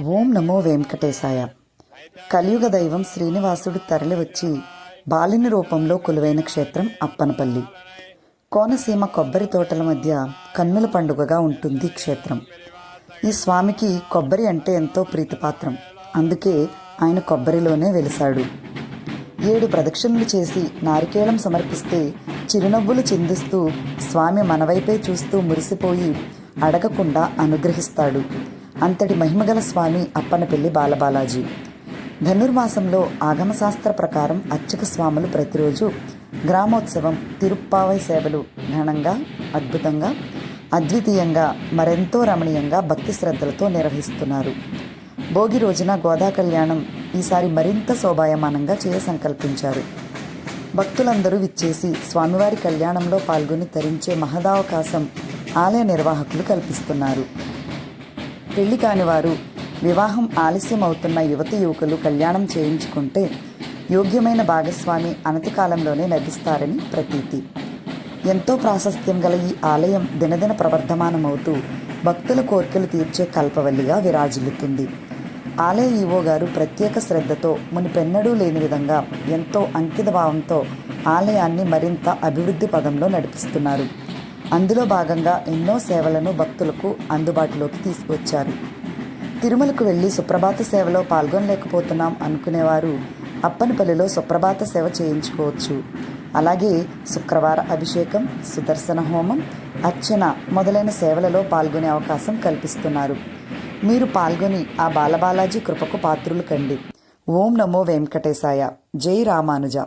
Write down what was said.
ఓం నమో వెంకటేశాయ. కలియుగ దైవం శ్రీనివాసుడు తరలివచ్చి బాలిని రూపంలో కొలువైన క్షేత్రం అప్పనపల్లి. కోనసీమ కొబ్బరి తోటల మధ్య కన్నుల పండుగగా ఉంటుంది క్షేత్రం. ఈ స్వామికి కొబ్బరి అంటే ఎంతో ప్రీతిపాత్రం. అందుకే ఆయన కొబ్బరిలోనే వెలిశాడు. ఏడు ప్రదక్షిణలు చేసి నారికేళం సమర్పిస్తే చిరునవ్వులు చిందిస్తూ స్వామి మనవైపే చూస్తూ మురిసిపోయి అడగకుండా అనుగ్రహిస్తాడు. అంతటి మహిమగల స్వామి అప్పనపల్లి బాలబాలాజీ. ధనుర్మాసంలో ఆగమశాస్త్ర ప్రకారం అర్చక స్వాములు ప్రతిరోజు గ్రామోత్సవం తిరుప్పావై సేవలు ఘనంగా అద్భుతంగా అద్వితీయంగా మరెంతో రమణీయంగా భక్తి శ్రద్ధలతో నిర్వహిస్తున్నారు. భోగి రోజున గోదా కళ్యాణం ఈసారి మరింత శోభాయమానంగా చేయ సంకల్పించారు భక్తులందరూ విచ్చేసి స్వామివారి కళ్యాణంలో పాల్గొని తరించే మహదావకాశం ఆలయ నిర్వాహకులు కల్పిస్తున్నారు. పెళ్ళి కాని వారు వివాహం ఆలస్యం అవుతున్న యువతి యువకులు కళ్యాణం చేయించుకుంటే యోగ్యమైన భాగస్వామి అనతికాలంలోనే లభిస్తారని ప్రతీతి. ఎంతో ప్రాశస్త్యం గల ఈ ఆలయం దినదిన ప్రవర్ధమానమవుతూ భక్తుల కోరికలు తీర్చే కల్పవల్లిగా విరాజిల్లుతుంది. ఆలయ ఈవో గారు ప్రత్యేక శ్రద్ధతో మునిపెన్నడూ లేని విధంగా ఎంతో అంకిత భావంతో ఆలయాన్ని మరింత అభివృద్ధి పదంలో నడిపిస్తున్నారు. అందులో భాగంగా ఎన్నో సేవలను భక్తులకు అందుబాటులోకి తీసుకువచ్చారు. తిరుమలకు వెళ్ళి సుప్రభాత సేవలో పాల్గొనలేకపోతున్నాం అనుకునేవారు అప్పనపల్లిలో సుప్రభాత సేవ చేయించుకోవచ్చు. అలాగే శుక్రవార అభిషేకం సుదర్శన హోమం అర్చన మొదలైన సేవలలో పాల్గొనే అవకాశం కల్పిస్తున్నారు. మీరు పాల్గొని ఆ బాలబాలాజీ కృపకు పాత్రులు కండి. ఓం నమో వెంకటేశాయ. జై రామానుజ.